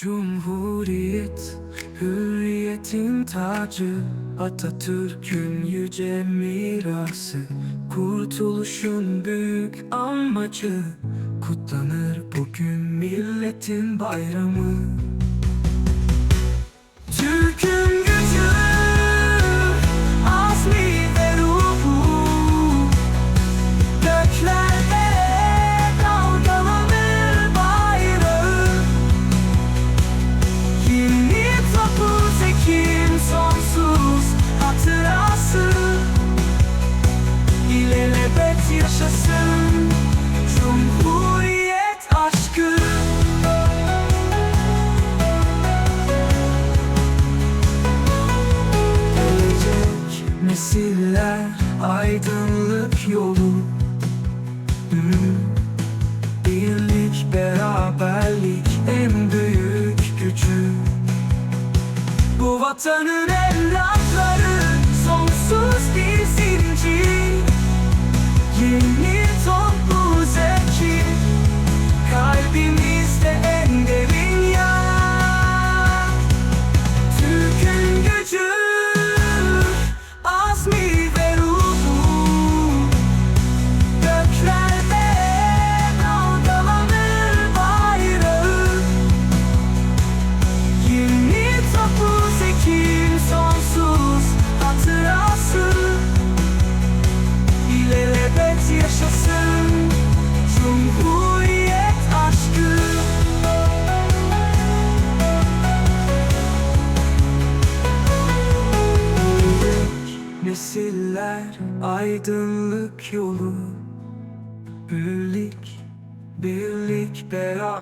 Cumhuriyet, hürriyetin tacı Atatürk'ün yüce mirası. Kurtuluşun büyük amacı Kutlanır bugün milletin bayramı. Türk'ün nesiller aydınlık yolu. Birlik, beraberlik en büyük gücü Bu vatanın evlatları Nesiller aydınlık yolu. Birlik, birlik beraber